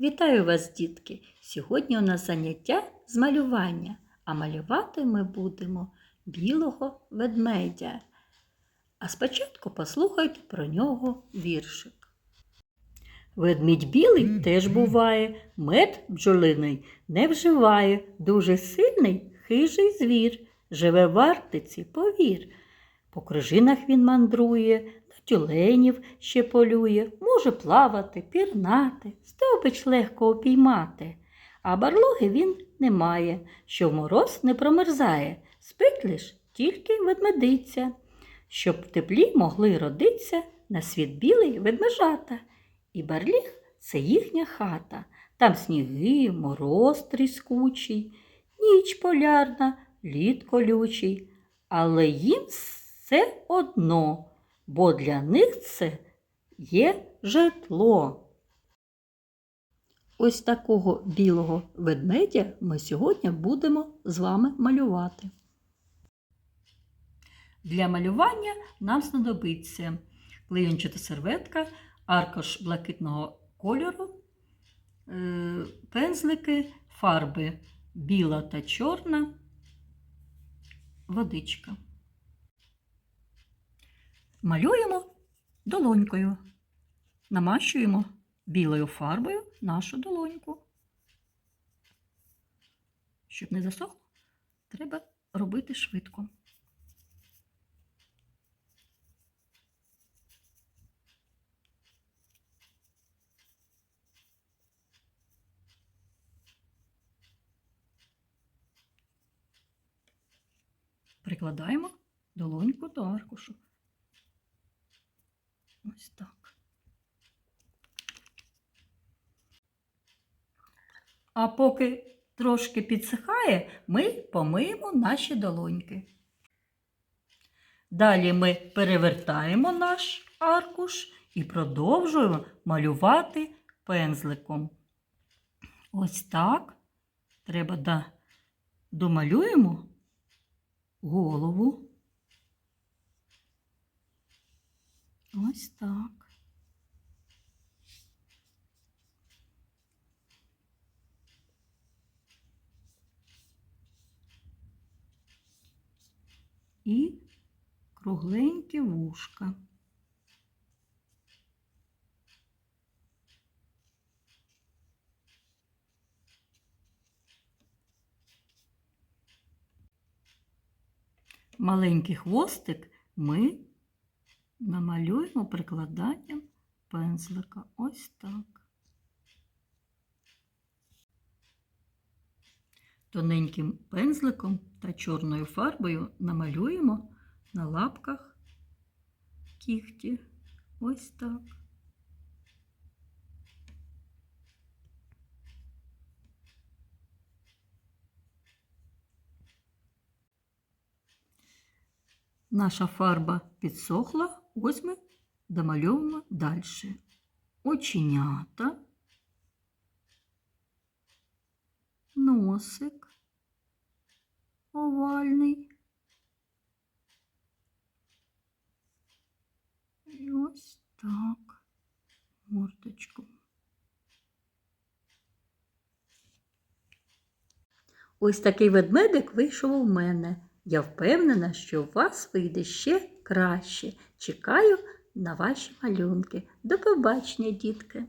Вітаю вас, дітки! Сьогодні у нас заняття з малювання, а малювати ми будемо білого ведмедя. А спочатку послухайте про нього віршик. Ведмідь білий теж буває, мед бджолиний не вживає, дуже сильний хижий звір, живе в Арктиці, повір. По крижинах він мандрує, тюленів ще полює, може плавати, пірнати, здобич легко опіймати. А барлоги він не має, що в мороз не промерзає, спить лиш тільки ведмедиця, щоб в теплі могли родиться на світ білий ведмежата. І барліг це їхня хата, там сніги, мороз тріскучий, ніч полярна, лід колючий, але їм все одно, бо для них це є житло. Ось такого білого ведмедя ми сьогодні будемо з вами малювати. Для малювання нам знадобиться клеєнчата серветка, аркуш блакитного кольору, е, пензлики, фарби біла та чорна, водичка. Малюємо долонькою. Намащуємо білою фарбою нашу долоньку. Щоб не засохло, треба робити швидко. Прикладаємо долоньку до аркушу. Ось так. А поки трошки підсихає, ми помиємо наші долоньки. Далі ми перевертаємо наш аркуш і продовжуємо малювати пензликом. Ось так. Треба домалюємо голову. Ось так. І кругленькі вушка. Маленький хвостик ми намалюємо прикладанням пензлика. Ось так. Тоненьким пензликом та чорною фарбою намалюємо на лапках кігті. Ось так. Наша фарба підсохла, ось ми домальовуємо далі. Оченята, носик овальний. І ось так мордочку. Ось такий ведмедик вийшов у мене. Я впевнена, що у вас вийде ще краще. Чекаю на ваші малюнки. До побачення, дітки!